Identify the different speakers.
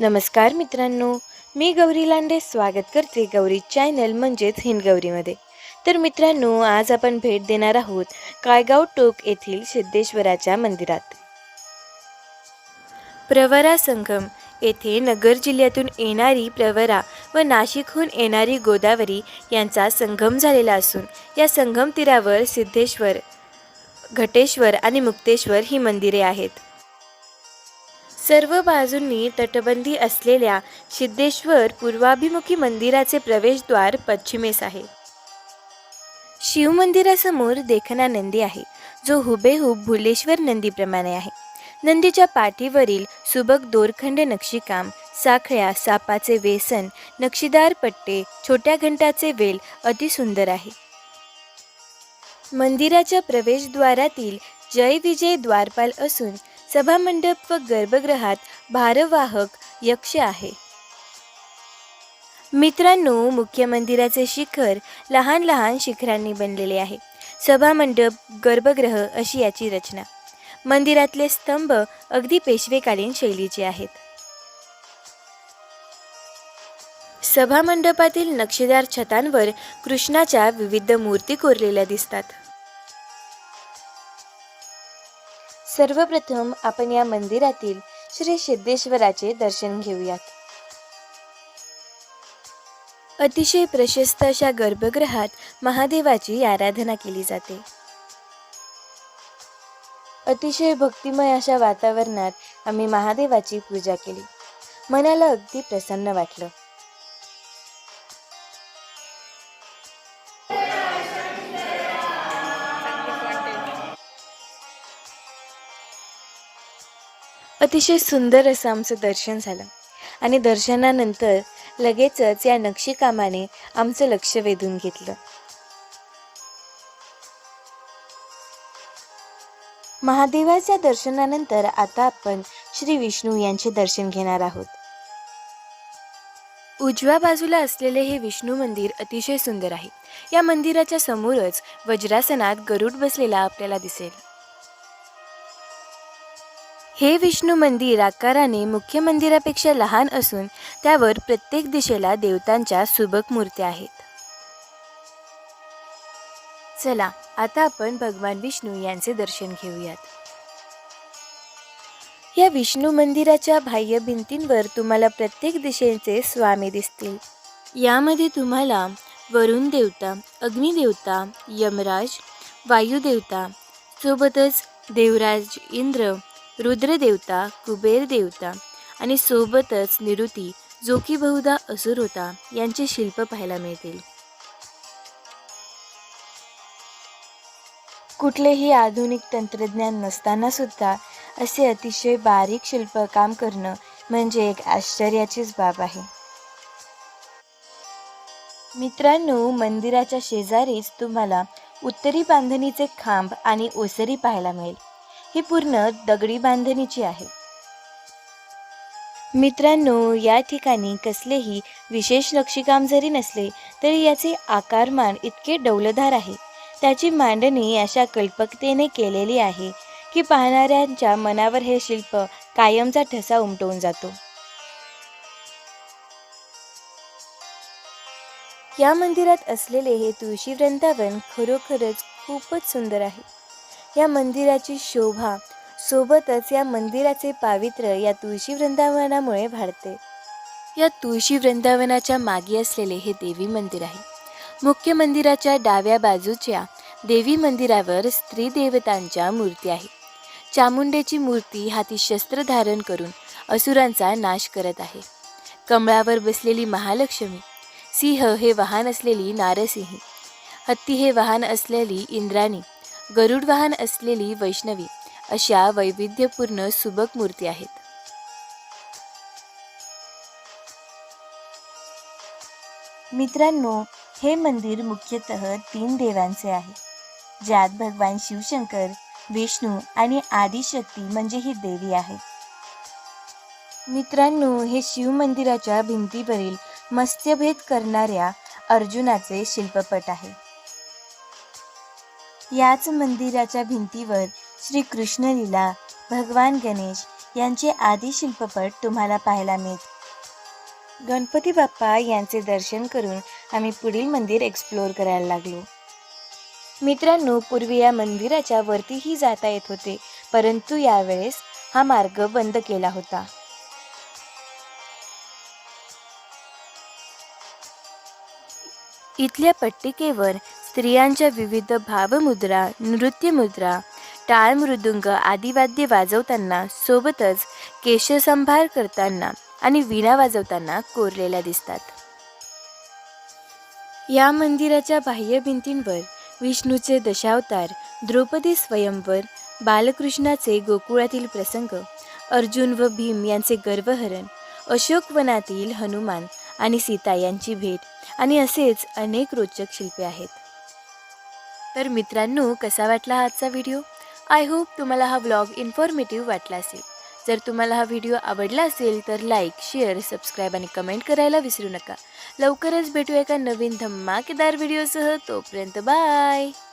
Speaker 1: नमस्कार मित्रांनो मी गौरी लांडे स्वागत करते गौरी चॅनल म्हणजेच हिंदगौरीमध्ये तर मित्रांनो आज आपण भेट देणार आहोत कायगाव टोक येथील सिद्धेश्वराच्या मंदिरात प्रवरा संगम येथे नगर जिल्ह्यातून येणारी प्रवरा व नाशिकहून येणारी गोदावरी यांचा संगम झालेला असून या संगम तीरावर सिद्धेश्वर घटेश्वर आणि मुक्तेश्वर ही मंदिरे आहेत सर्व बाजूंनी तटबंदी असलेल्या सिद्धेश्वर पूर्वाभिमुखी मंदिराचे प्रवेशद्वार पश्चिमेस आहे शिवमंदिरासमोर देखना नंदी आहे जो हुबेहूब भुलेश्वर नंदीप्रमाणे आहे नंदीच्या पाठीवरील सुबक दोरखंड नक्षीकाम साखळ्या सापाचे वेसन नक्षीदार पट्टे छोट्या घंटाचे वेल अतिसुंदर आहे मंदिराच्या प्रवेशद्वारातील जय विजय द्वारपाल असून सभामंडप व गर्भगृहात भारवाहक यक्ष आहे मित्रांनो मुख्य मंदिराचे शिखर लहान लहान शिखरांनी बनलेले आहे सभामंडप गर्भगृह अशी याची रचना मंदिरातले स्तंभ अगदी पेशवेकालीन शैलीचे आहेत सभामंडपातील नक्षीदार छतांवर कृष्णाच्या विविध मूर्ती कोरलेल्या दिसतात सर्वप्रथम आपण या मंदिरातील श्री सिद्धेश्वराचे दर्शन घेऊयात अतिशय प्रशस्त अशा गर्भगृहात महादेवाची आराधना केली जाते अतिशय भक्तिमय अशा वातावरणात आम्ही महादेवाची पूजा केली मनाला अगदी प्रसन्न वाटलं अतिशय सुंदर असं आमचं दर्शन झालं आणि दर्शनानंतर लगेचच या नक्षीकामाने आमचं लक्ष वेधून घेतलं महादेवाच्या दर्शनानंतर आता आपण श्री विष्णू यांचे दर्शन घेणार आहोत उजव्या बाजूला असलेले हे विष्णू मंदिर अतिशय सुंदर आहे या मंदिराच्या समोरच वज्रासनात गरुड बसलेला आपल्याला दिसेल हे विष्णू मंदिर आकाराने मुख्य मंदिरापेक्षा लहान असून त्यावर प्रत्येक दिशेला देवतांच्या सुबक मूर्त्या आहेत चला आता आपण भगवान विष्णू यांचे दर्शन घेऊयात या विष्णू मंदिराच्या बाह्य भिंतींवर तुम्हाला प्रत्येक दिशेचे स्वामी दिसतील यामध्ये तुम्हाला वरुण देवता अग्निदेवता यमराज वायुदेवता सोबतच देवराज इंद्र रुद्रदेवता कुबेर देवता आणि सोबतच निरुती जो की बहुधा असुर होता यांचे शिल्प पाहायला मिळतील कुठलेही आधुनिक तंत्रज्ञान नसताना सुद्धा असे अतिशय बारीक शिल्प काम करणं म्हणजे एक आश्चर्याचीच बाब आहे मित्रांनो मंदिराच्या शेजारीच तुम्हाला उत्तरी बांधणीचे खांब आणि ओसरी पाहायला मिळेल ही पूर्ण दगडी बांधणीची आहे मित्रांनो या ठिकाणी कसलेही विशेष नक्षीकाम जरी नसले तरी याचे आकारमान इतके डौलदार आहे त्याची मांडणी अशा कल्पकतेने केलेली आहे की पाहणाऱ्यांच्या मनावर हे शिल्प कायमचा ठसा उमटवून जातो या मंदिरात असलेले हे तुळशी वृंदावन खरोखरच खूपच सुंदर आहे या मंदिराची शोभा सोबतच या मंदिराचे पावित्र्य या तुळशी वृंदावनामुळे वाढते या तुळशी वृंदावनाच्या मागे असलेले हे देवी मंदिर आहे मुख्य मंदिराच्या डाव्या बाजूच्या देवी मंदिरावर स्त्री देवतांच्या मूर्ती आहे चामुंडेची मूर्ती हाती शस्त्र धारण करून असुरांचा नाश करत आहे कमळावर बसलेली महालक्ष्मी सिंह हे वाहन असलेली नारसिंह हत्ती हे वाहन असलेली इंद्राणी गरुड असलेली वैष्णवी अशा वैविध्यपूर्ण सुबक मूर्ती आहेत मित्रांनो हे मंदिर मुख्यतः तीन देवांचे आहे ज्यात भगवान शिवशंकर विष्णू आणि आदिशक्ती म्हणजे ही देवी आहे मित्रांनो हे शिव मंदिराच्या भिंतीवरील मत्स्यभेद करणाऱ्या अर्जुनाचे शिल्पपट आहे याच मंदिराच्या भिंतीवर श्री कृष्ण लीला भगवान गणेश यांचे आदी शिल्पपट तुम्हाला पाहायला मिळत गणपती बाप्पा यांचे दर्शन करून आम्ही पुढील मंदिर एक्सप्लोअर करायला लागलो मित्रांनो पूर्वी या मंदिराच्या वरतीही जाता येत होते परंतु यावेळेस हा मार्ग बंद केला होता इथल्या पट्टिकेवर स्त्रियांच्या विविध भावमुद्रा नृत्यमुद्रा टाळ मृदुंग आदी वाद्ये वाजवताना सोबतच केशसंभार करताना आणि विणा वाजवताना कोरलेल्या दिसतात या मंदिराच्या बाह्य भिंतींवर विष्णूचे दशावतार द्रौपदी स्वयंवर बालकृष्णाचे गोकुळातील प्रसंग अर्जुन व भीम यांचे गर्भहरण अशोकवनातील हनुमान आणि सीता यांची भेट आणि असेच अनेक रोचक शिल्पे आहेत तर मित्रांनो कसा वाटला आजचा व्हिडिओ आय होप तुम्हाला हा व्लॉग इन्फॉर्मेटिव्ह वाटला असेल जर तुम्हाला हा व्हिडिओ आवडला असेल तर लाईक शेअर सबस्क्राईब आणि कमेंट करायला विसरू नका लवकरच भेटू एका नवीन धमाकेदार व्हिडिओसह तोपर्यंत बाय